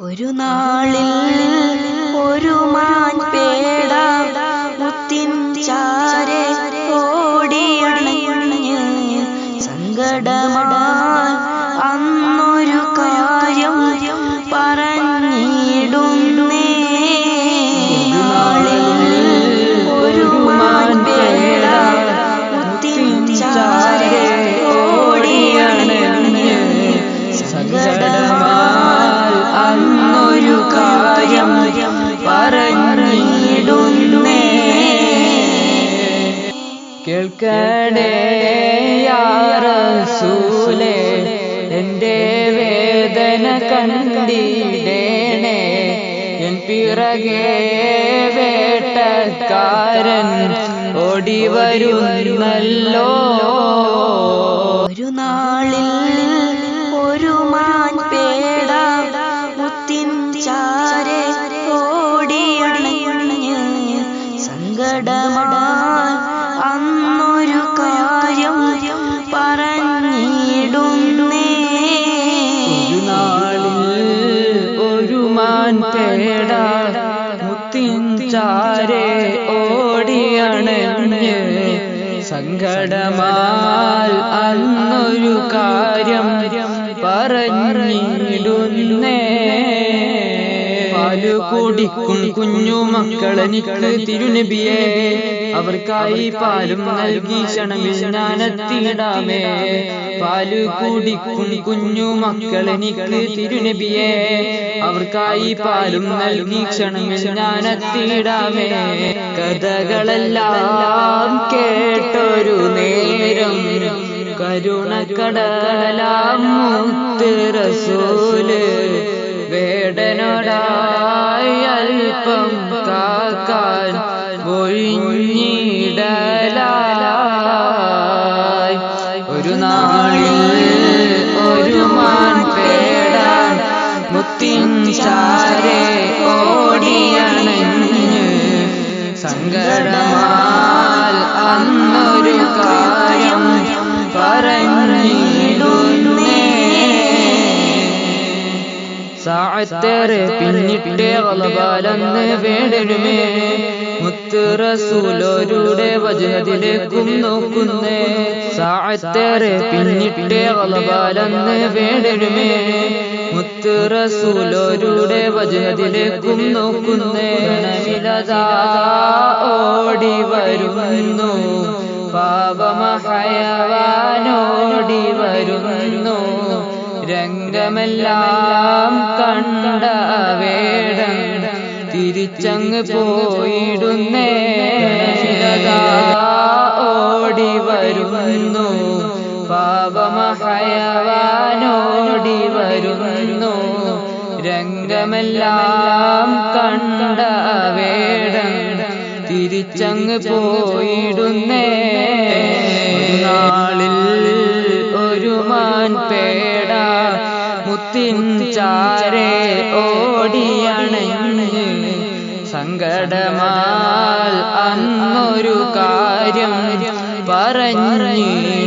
ഒരു നാളിൽ ഒരു മാൻപേട കേൾക്കണേ യാറസൂലേ എന്റെ വേദന കണ്ടിടേണേ എൻ പിറകെ വേട്ടക്കാരൻ ഓടി വരുന്നല്ലോ. മാൻ പേട മുത്തിൻ ചാരെ ഓടിയണഞ്ഞ് സങ്കടമാൽ അന്നൊരു കുടിക്കും കുഞ്ഞു മക്കളെനിക്ക് തിരുനബിയെ. അവർക്കായി പാലും നൽകി ക്ഷണമിൽ ഞാനെത്തിയിടാമേ പാൽ കൂടിക്കും കുഞ്ഞു മക്കളെനിക്ക് തിരുനബിയെ. അവർക്കായി പാലും നൽകി ക്ഷണമിൽ ഞാനെത്തിയിടാമേ കഥകളെല്ലാം കേട്ടൊരു നേരം. കരുണക്കടലാം മുത്ത് റസൂൽ വേടനോടായി അല്പം കാക്കാൻ ഒഴിഞ്ഞിടലായി ഒരു നാളിൽ ഒരു മാൻ പേടാൻ മുത്തിൻ ചാരെ ഓടിയണഞ്ഞ്. സങ്കടമാൽ അന്നൊരു സാഴത്തേറെ പിന്നിട്ടേ വളബാലെന്ന് വേണമേ മുത്ത് റസൂലോരുടെ വചനത്തിലേക്കും നോക്കുന്നേ. സാഴത്തേറെ പിന്നിട്ടേ വളബാലെന്ന് വേണമേ മുത്ത് റസൂലോരുടെ വചനത്തിലേക്കും നോക്കുന്നേ. ഓടി രംഗമെല്ലാം കണ്ട വേടം തിരിച്ചങ്ങ് പോയിടുന്നേ. ഓടി വരുന്നു. പാപമഹയവാനോടി വരുന്നു. രംഗമെല്ലാം കണ്ട വേടം തിരിച്ചങ്ങ് പോയിടുന്നേ. ഒരു പേട മുത്തിൻ ചാരെ ഓടിയണഞ്ഞ്. സങ്കടമാൽ അന്നൊരു കാര്യം പറഞ്ഞിടുന്നേ